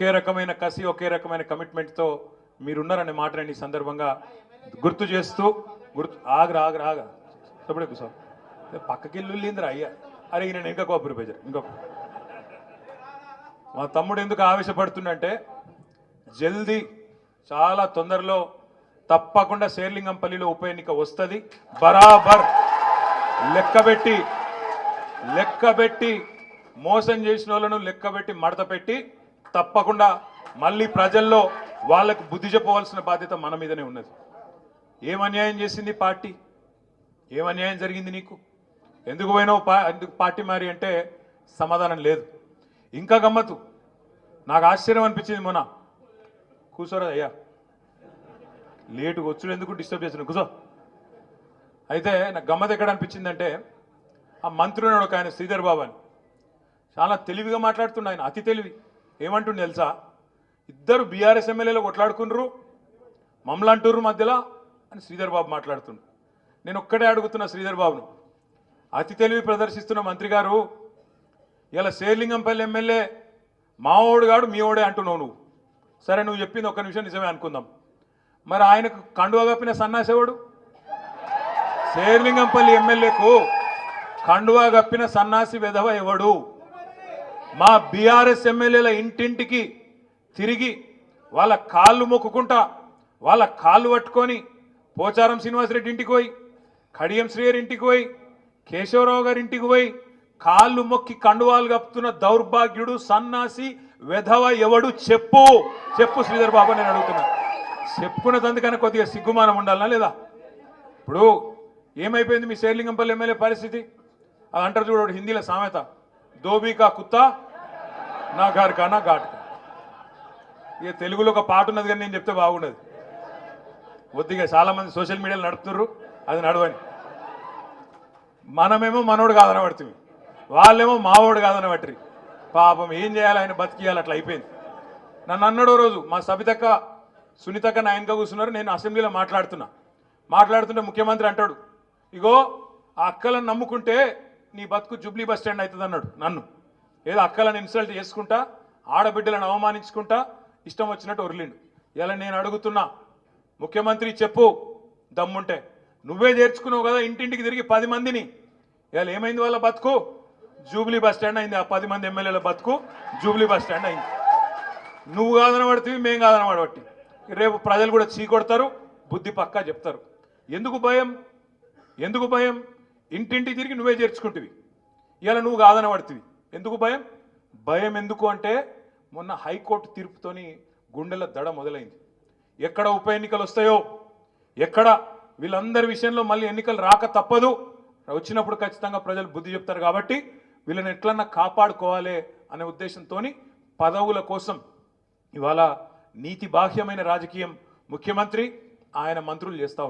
ఒకే రకమైన కసి ఒకే రకమైన కమిట్మెంట్తో మీరున్నారనే మాట ఈ సందర్భంగా గుర్తు చేస్తూ గుర్తు ఆగరా ఆగరా ఆగ చెప్పడే సార్. పక్కకి ఇల్లు అయ్యా. అరే ఈయన ఇంకా కోపరి పేజర్ ఇంకొక మా తమ్ముడు ఎందుకు ఆవేశపడుతుండంటే జల్దీ చాలా తొందరలో తప్పకుండా శేర్లింగంపల్లిలో ఉప ఎన్నిక వస్తుంది. బరాబర్ లెక్కబెట్టి లెక్కబెట్టి మోసం చేసిన వాళ్ళను లెక్కబెట్టి మడత పెట్టి తప్పకుండా మళ్ళీ ప్రజల్లో వాళ్ళకు బుద్ధి చెప్పవలసిన బాధ్యత మన మీదనే ఉన్నది. ఏం అన్యాయం చేసింది పార్టీ? ఏం అన్యాయం జరిగింది నీకు? ఎందుకు పోయినావు పా ఎందుకు పార్టీ మారి అంటే సమాధానం లేదు. ఇంకా గమ్మత్తు. నాకు ఆశ్చర్యం అనిపించింది మొన్న. కూర్చోరా అయ్యా. లేటుగా వచ్చుడు ఎందుకు డిస్టర్బ్ చేసిన కూర్చో. అయితే నాకు గమ్మత్ ఎక్కడ అనిపించిందంటే ఆ మంత్రి ఉన్నాడు ఒక ఆయన శ్రీధర్ బాబు అని. చాలా తెలివిగా మాట్లాడుతున్నాడు ఆయన అతి తెలివి. ఏమంటుండే తెలుసా? ఇద్దరు బీఆర్ఎస్ ఎమ్మెల్యేలు కొట్లాడుకున్నారు మమ్మల్ని అంటుర్రు మధ్యలో అని శ్రీధర్ బాబు మాట్లాడుతుండ్రు నేను ఒక్కడే అడుగుతున్నా శ్రీధర్ బాబును అతి తెలివి ప్రదర్శిస్తున్న మంత్రి గారు ఇలా శేర్లింగంపల్లి ఎమ్మెల్యే మావోడు గాడు మీ ఓడే అంటున్నావు నువ్వు. సరే నువ్వు చెప్పింది ఒక్క నిమిషం నిజమే అనుకుందాం. మరి ఆయనకు కండువా కప్పిన సన్నాసేవాడు శేర్లింగంపల్లి ఎమ్మెల్యేకు కండువా కప్పిన సన్నాసి వెధవ ఎవడు? మా బీఆర్ఎస్ ఎమ్మెల్యేల ఇంటింటికి తిరిగి వాళ్ళ కాళ్ళు మొక్కుకుంటా వాళ్ళ కాళ్ళు పట్టుకొని పోచారం శ్రీనివాసరెడ్డి ఇంటికి పోయి కడియం శ్రీయర్ ఇంటికి పోయి కేశవరావు గారి ఇంటికి పోయి కాళ్ళు మొక్కి కండువాలు కప్పుతున్న దౌర్భాగ్యుడు సన్నాసి వెధవ ఎవడు చెప్పు. చెప్పు శ్రీధర్ బాబు నేను అడుగుతున్నా. చెప్పుకున్నదందుకనే కొద్దిగా సిగ్గుమానం ఉండాలనా లేదా? ఇప్పుడు ఏమైపోయింది మీ శేర్లింగంపల్లి ఎమ్మెల్యే పరిస్థితి? అది అంటారు చూడు హిందీలో సామెత. దోబీకా కుత్తా నా గారు కానా ఘాట్ ఇక తెలుగులో ఒక పాట ఉన్నది కానీ నేను చెప్తే బాగుండదు. కొద్దిగా చాలా మంది సోషల్ మీడియాలో నడుపుతున్నారు అది నడవని. మనమేమో మనోడు కాదని పడుతుంది. వాళ్ళేమో మావోడు కాదని పట్టి పాపం ఏం చేయాలి ఆయన బతికియాలి అట్లా అయిపోయింది. నన్ను అన్నాడు రోజు మా సబితక్క సునీతక్క నాయనగా కూర్చున్నారు నేను అసెంబ్లీలో మాట్లాడుతున్నా. మాట్లాడుతుంటే ముఖ్యమంత్రి అంటాడు ఇగో ఆ అక్కలను నమ్ముకుంటే నీ బతుకు జూబ్లీ బస్ స్టాండ్ అవుతుంది అన్నాడు నన్ను. ఏదో అక్కలను ఇన్సల్ట్ చేసుకుంటా ఆడబిడ్డలను అవమానించుకుంటా ఇష్టం వచ్చినట్టు ఒరిలిండు. ఇలా నేను అడుగుతున్నా ముఖ్యమంత్రి చెప్పు దమ్ముంటే. నువ్వే చేర్చుకున్నావు కదా ఇంటింటికి తిరిగి పది మందిని. ఇవాళ ఏమైంది వాళ్ళ బతుకు? జూబ్లీ బస్ స్టాండ్ అయింది. ఆ పది మంది ఎమ్మెల్యేల బతుకు జూబ్లీ బస్ స్టాండ్ అయింది. నువ్వు కాదని పడుతుంది మేము కాదని పడబట్టి. రేపు ప్రజలు కూడా చీకొడతారు బుద్ధి పక్కా చెప్తారు. ఎందుకు భయం? ఎందుకు భయం? ఇంటింటి తిరిగి నువ్వే చేర్చుకుంటువి. ఇలా నువ్వు కాదని పడుతుంది ఎందుకు భయం? భయం ఎందుకు అంటే మొన్న హైకోర్టు తీర్పుతోని గుండెల దడ మొదలైంది. ఎక్కడ ఉప ఎన్నికలు వస్తాయో ఎక్కడ వీళ్ళందరి విషయంలో మళ్ళీ ఎన్నికలు రాక తప్పదు. వచ్చినప్పుడు ఖచ్చితంగా ప్రజలు బుద్ధి చెప్తారు కాబట్టి వీళ్ళని ఎట్లన్నా కాపాడుకోవాలి అనే ఉద్దేశంతో పదవుల కోసం ఇవాళ నీతి బాహ్యమైన రాజకీయం ముఖ్యమంత్రి ఆయన మంత్రులు చేస్తూ ఉన్నారు.